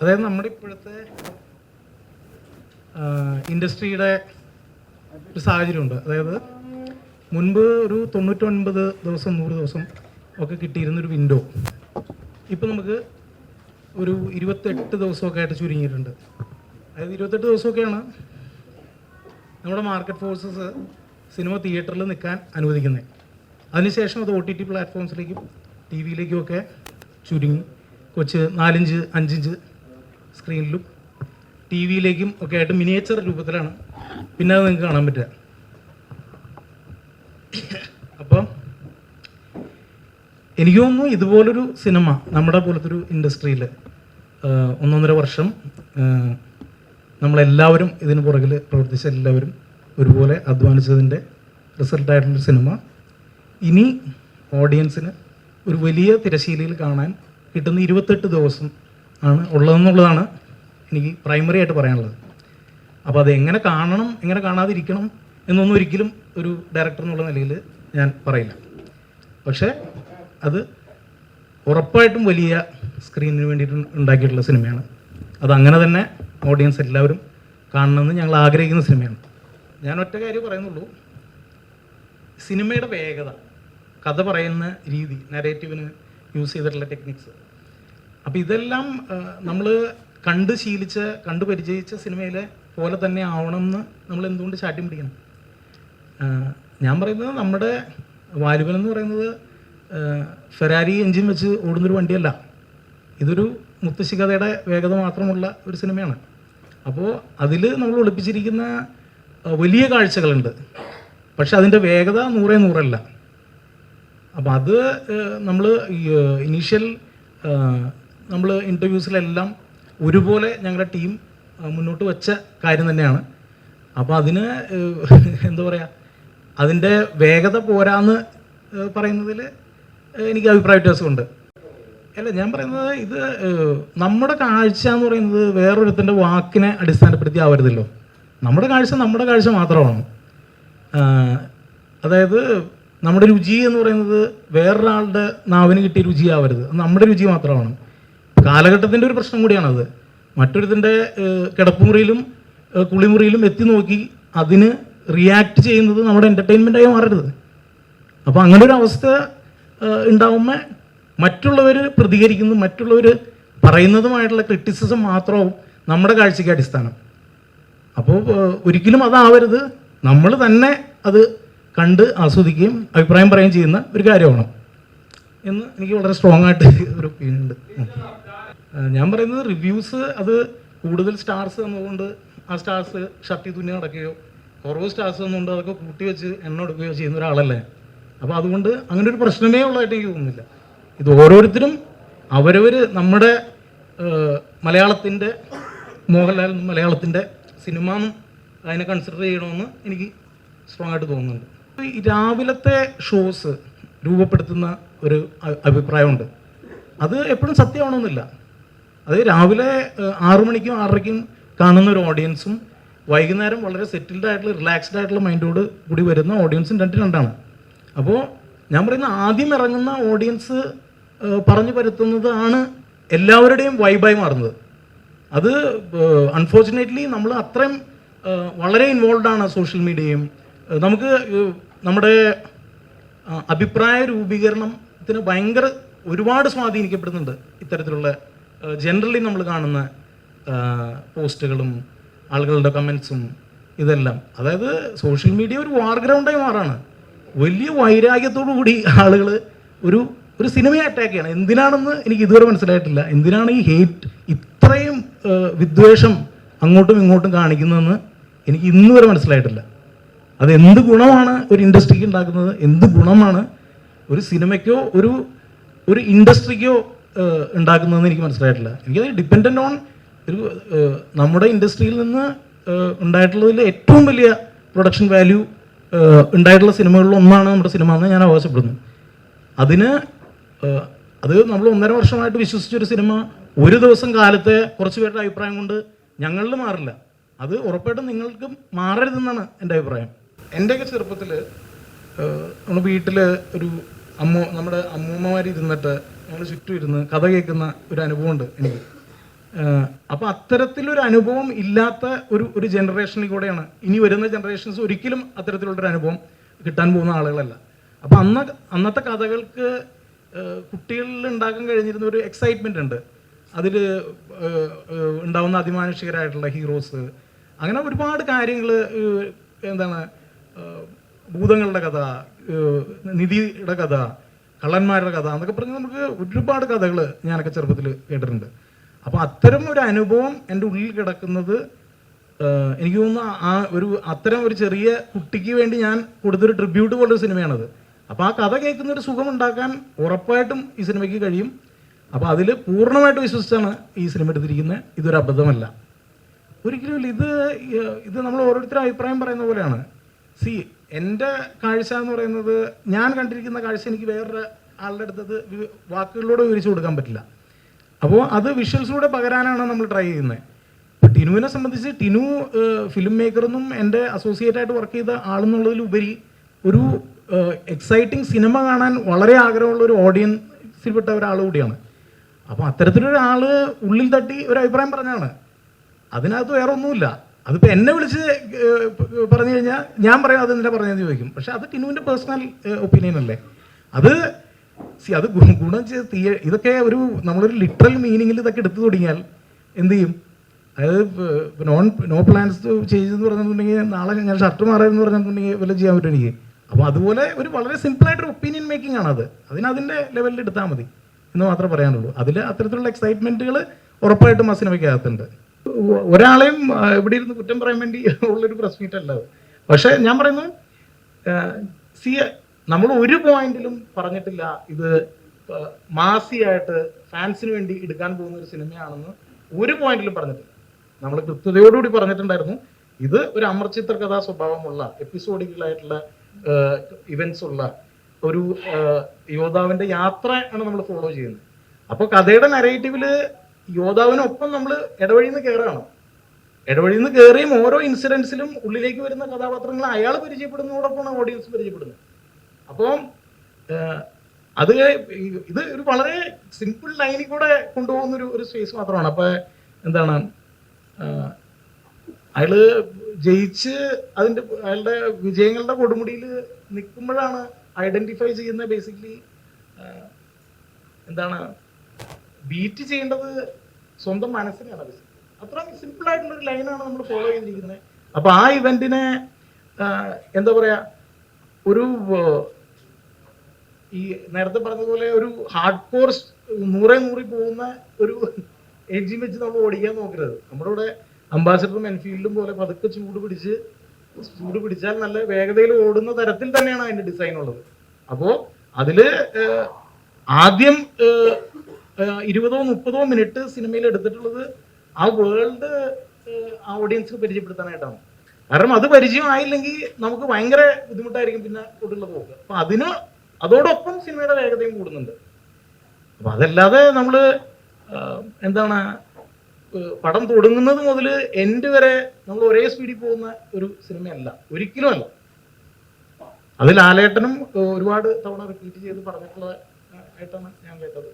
അതായത് നമ്മുടെ ഇപ്പോഴത്തെ ഇൻഡസ്ട്രിയുടെ ഒരു സാഹചര്യമുണ്ട്. അതായത് മുൻപ് ഒരു തൊണ്ണൂറ്റൊൻപത് ദിവസം നൂറ് ദിവസം ഒക്കെ കിട്ടിയിരുന്നൊരു വിൻഡോ ഇപ്പം നമുക്ക് ഒരു ഇരുപത്തെട്ട് ദിവസമൊക്കെ ആയിട്ട് ചുരുങ്ങിയിട്ടുണ്ട്. അതായത് ഇരുപത്തെട്ട് ദിവസമൊക്കെയാണ് നമ്മുടെ മാർക്കറ്റ് ഫോഴ്സസ് സിനിമ തിയേറ്ററിൽ നിൽക്കാൻ അനുവദിക്കുന്നത്. അതിനുശേഷം അത് ഒ ടി ടി പ്ലാറ്റ്ഫോംസിലേക്കും ടി വിയിലേക്കും ഒക്കെ ചുരുങ്ങി. കൊച്ച് നാലിഞ്ച് അഞ്ചിഞ്ച് സ്ക്രീനിലും ടി വിയിലേക്കും ഒക്കെ ആയിട്ട് മിനിയേച്ചർ രൂപത്തിലാണ്. പിന്നെ അത് നിങ്ങൾക്ക് കാണാൻ പറ്റുക. അപ്പം എനിക്ക് തോന്നുന്നു ഇതുപോലൊരു സിനിമ നമ്മുടെ പോലത്തെ ഒരു ഇൻഡസ്ട്രിയിൽ ഒന്നൊന്നര വർഷം നമ്മളെല്ലാവരും ഇതിന് പുറകിൽ പ്രവർത്തിച്ച എല്ലാവരും ഒരുപോലെ അധ്വാനിച്ചതിന്റെ റിസൾട്ടായിട്ടുള്ള സിനിമ ഇനി ഓഡിയൻസിന് ഒരു വലിയ തിരശീലയിൽ കാണാൻ കിട്ടുന്ന ഇരുപത്തെട്ട് ദിവസം ആണ് ഉള്ളതെന്നുള്ളതാണ് എനിക്ക് പ്രൈമറി ആയിട്ട് പറയാനുള്ളത്. അപ്പോൾ അത് എങ്ങനെ കാണണം എങ്ങനെ കാണാതിരിക്കണം എന്നൊന്നും ഒരിക്കലും ഒരു ഡയറക്ടർ എന്നുള്ള നിലയിൽ ഞാൻ പറയില്ല. പക്ഷേ അത് ഉറപ്പായിട്ടും വലിയ സ്ക്രീനിന് വേണ്ടിയിട്ട് ഉണ്ടാക്കിയിട്ടുള്ള സിനിമയാണ്. അത് അങ്ങനെ തന്നെ ഓഡിയൻസ് എല്ലാവരും കാണണമെന്ന് ഞങ്ങൾ ആഗ്രഹിക്കുന്ന സിനിമയാണ്. ഞാൻ ഒറ്റ കാര്യം പറയുന്നുള്ളൂ. സിനിമയുടെ വേഗത കഥ പറയുന്ന രീതി നരേറ്റീവിന് യൂസ് ചെയ്തിട്ടുള്ള ടെക്നിക്സ് അപ്പോൾ ഇതെല്ലാം നമ്മൾ കണ്ട് ശീലിച്ച കണ്ട് പരിചയിച്ച സിനിമയിലെ പോലെ തന്നെ ആവണം എന്ന് നമ്മൾ എന്തുകൊണ്ട് ചാട്ടി പിടിക്കണം ഞാൻ പറയുന്നത് നമ്മുടെ വാലുവൻ എന്ന് പറയുന്നത് ഫെരാരി എഞ്ചിൻ വെച്ച് ഓടുന്നൊരു വണ്ടിയല്ല. ഇതൊരു മുത്തശ്ശികഥയുടെ വേഗത മാത്രമുള്ള ഒരു സിനിമയാണ്. അപ്പോൾ അതിൽ നമ്മൾ ഒളിപ്പിച്ചിരിക്കുന്ന വലിയ കാഴ്ചകളുണ്ട്. പക്ഷെ അതിന്റെ വേഗത നൂറേ നൂറല്ല. അപ്പം അത് നമ്മൾ ഇനീഷ്യൽ നമ്മൾ ഇന്റർവ്യൂസിലെല്ലാം ഒരുപോലെ ഞങ്ങളുടെ ടീം മുന്നോട്ട് വെച്ച കാര്യം തന്നെയാണ്. അപ്പോൾ അതിന് എന്താ പറയുക അതിന്റെ വേഗത പോരാന്ന് പറയുന്നതിൽ എനിക്ക് അഭിപ്രായ വ്യത്യാസമുണ്ട്. അല്ല ഞാൻ പറയുന്നത് ഇത് നമ്മുടെ കാഴ്ച എന്ന് പറയുന്നത് വേറൊരുത്തിന്റെ വാക്കിനെ അടിസ്ഥാനപ്പെടുത്തി ആവരുതല്ലോ. നമ്മുടെ കാഴ്ച നമ്മുടെ കാഴ്ച മാത്രമാണ്. അതായത് നമ്മുടെ രുചി എന്ന് പറയുന്നത് വേറൊരാളുടെ നാവിന് കിട്ടിയ രുചിയാവരുത്. നമ്മുടെ രുചി മാത്രമാണ്. കാലഘട്ടത്തിന്റെ ഒരു പ്രശ്നം കൂടിയാണത് മറ്റൊരുത്തിന്റെ കിടപ്പുമുറിയിലും കുളിമുറിയിലും എത്തി നോക്കി അതിന് റിയാക്ട് ചെയ്യുന്നത് നമ്മുടെ എന്റർടൈൻമെന്റായി മാറരുത്. അപ്പോൾ അങ്ങനെ ഒരു അവസ്ഥ ഉണ്ടാകുമ്പോൾ മറ്റുള്ളവർ പ്രതികരിക്കുന്നു മറ്റുള്ളവർ പറയുന്നതുമായിട്ടുള്ള ക്രിറ്റിസിസം മാത്രവും നമ്മുടെ കാഴ്ചയ്ക്ക് അടിസ്ഥാനം. അപ്പോൾ ഒരിക്കലും അതാവരുത്. നമ്മൾ തന്നെ അത് കണ്ട് ആസ്വദിക്കുകയും അഭിപ്രായം പറയുകയും ചെയ്യുന്ന ഒരു കാര്യമാണ് എന്ന് എനിക്ക് വളരെ സ്ട്രോങ് ആയിട്ട് ഒരു ഒപ്പീനിയൻ ഉണ്ട്. ഞാൻ പറയുന്നത് റിവ്യൂസ് അത് കൂടുതൽ സ്റ്റാർസ് തന്നുകൊണ്ട് ആ സ്റ്റാർസ് ഷർട്ടി തുന്നി നടക്കുകയോ കുറവ് സ്റ്റാർസ് തന്നുകൊണ്ട് അതൊക്കെ കൂട്ടി വെച്ച് എണ്ണ എടുക്കുകയോ ചെയ്യുന്ന ഒരാളല്ലേ? അപ്പോൾ അതുകൊണ്ട് അങ്ങനെ ഒരു പ്രശ്നമേ ഉള്ളതായിട്ട് എനിക്ക് തോന്നുന്നില്ല. ഇത് ഓരോരുത്തരും അവരവർ നമ്മുടെ മലയാളത്തിന്റെ മോഹൻലാൽ മലയാളത്തിന്റെ സിനിമ അതിനെ കൺസിഡർ ചെയ്യണമെന്ന് എനിക്ക് സ്ട്രോങ് ആയിട്ട് തോന്നുന്നുണ്ട്. രാവിലത്തെ ഷോസ് രൂപപ്പെടുത്തുന്ന ഒരു അഭിപ്രായമുണ്ട്. അത് എപ്പോഴും സത്യമാവണമെന്നില്ല അത് രാവിലെ ആറു മണിക്കും ആറരയ്ക്കും കാണുന്ന ഒരു ഓഡിയൻസും വൈകുന്നേരം വളരെ സെറ്റിൽഡ് ആയിട്ടുള്ള റിലാക്സ്ഡ് ആയിട്ടുള്ള മൈൻഡോട് കൂടി വരുന്ന ഓഡിയൻസും രണ്ട് രണ്ടാണ്. അപ്പോൾ ഞാൻ പറയുന്ന ആദ്യം ഇറങ്ങുന്ന ഓഡിയൻസ് പറഞ്ഞു പരത്തുന്നതാണ് എല്ലാവരുടെയും വൈബായി മാറുന്നത്. അത് അൺഫോർച്ചുനേറ്റ്ലി നമ്മൾ അത്രയും വളരെ ഇൻവോൾവ് ആണ് സോഷ്യൽ മീഡിയയും നമുക്ക് നമ്മുടെ അഭിപ്രായ രൂപീകരണത്തിന് ഭയങ്കര ഒരുപാട് സ്വാധീനിക്കപ്പെടുന്നുണ്ട് ഇത്തരത്തിലുള്ള ജനറലി നമ്മൾ കാണുന്ന പോസ്റ്റുകളും ആളുകളുടെ കമൻസും ഇതെല്ലാം. അതായത് സോഷ്യൽ മീഡിയ ഒരു വാർ ഗ്രൗണ്ടായി മാറാണ്. വലിയ വൈരാഗ്യത്തോടു കൂടി ആളുകൾ ഒരു ഒരു സിനിമയെ അറ്റാക്ക് ചെയ്യണം. എന്തിനാണെന്ന് എനിക്ക് ഇതുവരെ മനസ്സിലായിട്ടില്ല. എന്തിനാണ് ഈ ഹേറ്റ് ഇത്രയും വിദ്വേഷം അങ്ങോട്ടും ഇങ്ങോട്ടും കാണിക്കുന്നതെന്ന് എനിക്ക് ഇന്ന് വരെ മനസ്സിലായിട്ടില്ല. അത് എന്ത് ഗുണമാണ് ഒരു ഇൻഡസ്ട്രിക്ക് ഉണ്ടാക്കുന്നത്? എന്ത് ഗുണമാണ് ഒരു സിനിമയ്ക്കോ ഒരു ഒരു ഇൻഡസ്ട്രിക്കോ ഉണ്ടാക്കുന്നതെന്ന് എനിക്ക് മനസ്സിലായിട്ടില്ല. എനിക്കത് ഡിപ്പെൻഡന്റ് ഓൺ ഒരു നമ്മുടെ ഇൻഡസ്ട്രിയിൽ നിന്ന് ഉണ്ടായിട്ടുള്ളതിൽ ഏറ്റവും വലിയ പ്രൊഡക്ഷൻ വാല്യൂ ഉണ്ടായിട്ടുള്ള സിനിമകളിൽ ഒന്നാണ് നമ്മുടെ സിനിമ എന്ന് ഞാൻ അവകാശപ്പെടുന്നു. അതിന് അത് നമ്മൾ ഒന്നര വർഷമായിട്ട് വിശ്വസിച്ചൊരു സിനിമ ഒരു ദിവസം കാലത്തെ കുറച്ച് പേരുടെ അഭിപ്രായം കൊണ്ട് ഞങ്ങളിൽ മാറില്ല. അത് ഉറപ്പായിട്ടും നിങ്ങൾക്ക് മാറരുതെന്നാണ് എന്റെ അഭിപ്രായം. എന്റെയൊക്കെ ചെറുപ്പത്തിൽ നമ്മൾ വീട്ടിൽ ഒരു അമ്മ നമ്മുടെ അമ്മൂമ്മമാർ ഇരുന്നിട്ട് ഞങ്ങൾ ചുറ്റും ഇരുന്ന് കഥ കേൾക്കുന്ന ഒരു അനുഭവമുണ്ട് എനിക്ക്. അപ്പോൾ അത്തരത്തിലൊരു അനുഭവം ഇല്ലാത്ത ഒരു ഒരു ജനറേഷനിൽ കൂടെയാണ്. ഇനി വരുന്ന ജനറേഷൻസ് ഒരിക്കലും അത്തരത്തിലുള്ളൊരു അനുഭവം കിട്ടാൻ പോകുന്ന ആളുകളല്ല. അപ്പോൾ അന്ന് അന്നത്തെ കഥകൾക്ക് കുട്ടികളിൽ ഉണ്ടാക്കാൻ കഴിഞ്ഞിരുന്ന ഒരു എക്സൈറ്റ്മെന്റ് ഉണ്ട്. അതിൽ ഉണ്ടാവുന്ന അതിമാനുഷികരായിട്ടുള്ള ഹീറോസ് അങ്ങനെ ഒരുപാട് കാര്യങ്ങൾ എന്താണ് ഭൂതങ്ങളുടെ കഥ നിധിയുടെ കഥ കള്ളന്മാരുടെ കഥ എന്നൊക്കെ പറഞ്ഞ് നമുക്ക് ഒരുപാട് കഥകൾ ഞാനൊക്കെ ചെറുപ്പത്തിൽ കേട്ടിട്ടുണ്ട്. അപ്പോൾ അത്തരം ഒരു അനുഭവം എന്റെ ഉള്ളിൽ കിടക്കുന്നത് എനിക്ക് തോന്നുന്നു ആ ഒരു അത്തരം ഒരു ചെറിയ കുട്ടിക്ക് വേണ്ടി ഞാൻ കൊടുത്തൊരു ട്രിബ്യൂട്ട് പോലൊരു സിനിമയാണത്. അപ്പോൾ ആ കഥ കേൾക്കുന്ന ഒരു സുഖം ഉണ്ടാക്കാൻ ഉറപ്പായിട്ടും ഈ സിനിമയ്ക്ക് കഴിയും. അപ്പോൾ അതിൽ പൂർണമായിട്ട് വിശ്വസിച്ചാണ് ഈ സിനിമ എടുത്തിരിക്കുന്നത്. ഇതൊരു അബദ്ധമല്ല. ഒരിക്കലും ഇത് ഇത് നമ്മൾ ഓരോരുത്തരും അഭിപ്രായം പറയുന്ന പോലെയാണ്. സി എന്റെ കാഴ്ച എന്ന് പറയുന്നത് ഞാൻ കണ്ടിരിക്കുന്ന കാഴ്ച എനിക്ക് വേറൊരു ആളുടെ അടുത്തത് വാക്കുകളിലൂടെ വിവരിച്ചു കൊടുക്കാൻ പറ്റില്ല. അപ്പോൾ അത് വിഷ്വൽസിലൂടെ പകരാനാണ് നമ്മൾ ട്രൈ ചെയ്യുന്നത്. ഇപ്പോൾ ടിനുവിനെ സംബന്ധിച്ച് ടിനു ഫിലിം മേക്കറെന്നും എന്റെ അസോസിയേറ്റ് ആയിട്ട് വർക്ക് ചെയ്ത ആളെന്നുള്ളതിലുപരി ഒരു എക്സൈറ്റിംഗ് സിനിമ കാണാൻ വളരെ ആഗ്രഹമുള്ള ഒരു ഓഡിയൻസിൽപ്പെട്ട ഒരാൾ കൂടിയാണ്. അപ്പോൾ അത്തരത്തിലൊരാൾ ഉള്ളിൽ തട്ടി ഒരു അഭിപ്രായം പറഞ്ഞാണ്. അതിനകത്ത് വേറെ ഒന്നുമില്ല അതിപ്പോൾ എന്നെ വിളിച്ച് പറഞ്ഞു കഴിഞ്ഞാൽ ഞാൻ പറയാം അത് എന്നെ പറഞ്ഞതെന്ന് ചോദിക്കും. പക്ഷെ അത് ടിനുവിന്റെ പേഴ്സണൽ ഒപ്പീനിയൻ അല്ലേ? അത് സി അത് ഗുണം ചെയ്ത് തീയ ഇതൊക്കെ ഒരു നമ്മളൊരു ലിറ്ററൽ മീനിങ്ങിൽ ഇതൊക്കെ എടുത്തു തുടങ്ങിയാൽ എന്ത് ചെയ്യും? അതായത് നോൺ നോ പ്ലാൻസ് ചെയ്തെന്ന് പറഞ്ഞിട്ടുണ്ടെങ്കിൽ നാളെ ഞാൻ ഷർട്ട് മാറാമെന്ന് പറഞ്ഞിട്ടുണ്ടെങ്കിൽ വല്ലതും ചെയ്യാൻ പറ്റും എനിക്ക്. അപ്പോൾ അതുപോലെ ഒരു വളരെ സിമ്പിളായിട്ടൊരു ഒപ്പീനിയൻ മേക്കിംഗ് ആണത് അത്. അതിന് അതിന്റെ ലെവലിൽ എടുത്താൽ മതി എന്ന് മാത്രമേ പറയാനുള്ളൂ. അതിൽ അത്തരത്തിലുള്ള എക്സൈറ്റ്മെന്റുകൾ ഉറപ്പായിട്ടും ആ സിനിമയ്ക്കകത്തുണ്ട് ഒരാളെയും ഇവിടെ ഇരുന്ന് കുറ്റം പറയാൻ വേണ്ടി ഉള്ളൊരു പ്രസ് മീറ്റ് അല്ല അത്. പക്ഷെ ഞാൻ പറയുന്നത് സി നമ്മൾ ഒരു പോയിന്റിലും പറഞ്ഞിട്ടില്ല ഇത് മാസിയായിട്ട് ഫാൻസിന് വേണ്ടി എടുക്കാൻ പോകുന്ന ഒരു സിനിമയാണെന്ന് ഒരു പോയിന്റിലും പറഞ്ഞിട്ടില്ല. നമ്മൾ കൃത്യതയോടുകൂടി പറഞ്ഞിട്ടുണ്ടായിരുന്നു ഇത് ഒരു അമർചിത്ര കഥാ സ്വഭാവമുള്ള എപ്പിസോഡിക്കലായിട്ടുള്ള ഇവന്റ്സ് ഉള്ള ഒരു യോദ്ധാവിന്റെ യാത്ര ആണ് നമ്മൾ ഫോളോ ചെയ്യുന്നത്. അപ്പോൾ കഥയുടെ നരേറ്റീവിൽ യോദ്ധാവിനൊപ്പം നമ്മൾ ഇടവഴിയിൽ നിന്ന് കയറുകയാണ് ഇടവഴിയിൽ നിന്ന് കയറിയും ഓരോ ഇൻസിഡൻസിലും ഉള്ളിലേക്ക് വരുന്ന കഥാപാത്രങ്ങൾ അയാൾ പരിചയപ്പെടുന്നതോടൊപ്പമാണ് ഓഡിയൻസ് പരിചയപ്പെടുന്നത്. അപ്പം അത് ഇത് ഒരു വളരെ സിമ്പിൾ ലൈനിൽ കൂടെ കൊണ്ടുപോകുന്ന ഒരു ഒരു സ്പേസ് മാത്രമാണ്. അപ്പോൾ എന്താണ് അയാൾ ജയിച്ച് അതിന്റെ അയാളുടെ വിജയങ്ങളുടെ കൊടുമുടിയിൽ നിൽക്കുമ്പോഴാണ് ഐഡന്റിഫൈ ചെയ്യുന്ന ബേസിക്കലി എന്താണ് ബീറ്റ് ചെയ്യേണ്ടത് സ്വന്തം മനസ്സിനെയാണ് basically. അത്ര സിമ്പിൾ ആയിട്ടുള്ള ഒരു ലൈനാണ് നമ്മൾ ഫോളോ ചെയ്തിരിക്കുന്നത്. അപ്പൊ ആ ഇവന്റിനെ എന്താ പറയാ ഒരു ഈ നേരത്തെ പറഞ്ഞതുപോലെ ഒരു ഹാർഡ് കോഴ്സ് നൂറെ നൂറി പോകുന്ന ഒരു എഞ്ചിൻ വെച്ച് നമ്മൾ ഓടിക്കാൻ നോക്കരുത്. നമ്മുടെ ഇവിടെ അംബാസഡറും എൻഫീൽഡും പോലെ പതുക്കെ ചൂട് പിടിച്ച് ചൂട് പിടിച്ചാൽ നല്ല വേഗതയിൽ ഓടുന്ന തരത്തിൽ തന്നെയാണ് അതിന്റെ ഡിസൈൻ ഉള്ളത്. അപ്പോ അതിൽ ആദ്യം ഇരുപതോ മുപ്പതോ മിനിറ്റ് സിനിമയിൽ എടുത്തിട്ടുള്ളത് ആ വേൾഡ് ആ ഓഡിയൻസിന് പരിചയപ്പെടുത്താനായിട്ടാണ്. കാരണം അത് പരിചയമായില്ലെങ്കിൽ നമുക്ക് ഭയങ്കര ബുദ്ധിമുട്ടായിരിക്കും പിന്നെ കൂടുതലുള്ള പോക്ക് അപ്പൊ അതിന് അതോടൊപ്പം സിനിമയുടെ വേഗതയും കൂടുന്നുണ്ട്. അപ്പൊ അതല്ലാതെ നമ്മൾ എന്താണ് പടം തുടങ്ങുന്നത് മുതൽ എൻഡ് വരെ നമ്മൾ ഒരേ സ്പീഡിൽ പോകുന്ന ഒരു സിനിമയല്ല. ഒരിക്കലും അല്ല. അത് ലാലേട്ടനും ഒരുപാട് തവണ റിപ്പീറ്റ് ചെയ്ത് പറഞ്ഞിട്ടുള്ള ആയിട്ടാണ് ഞാൻ കേട്ടത്.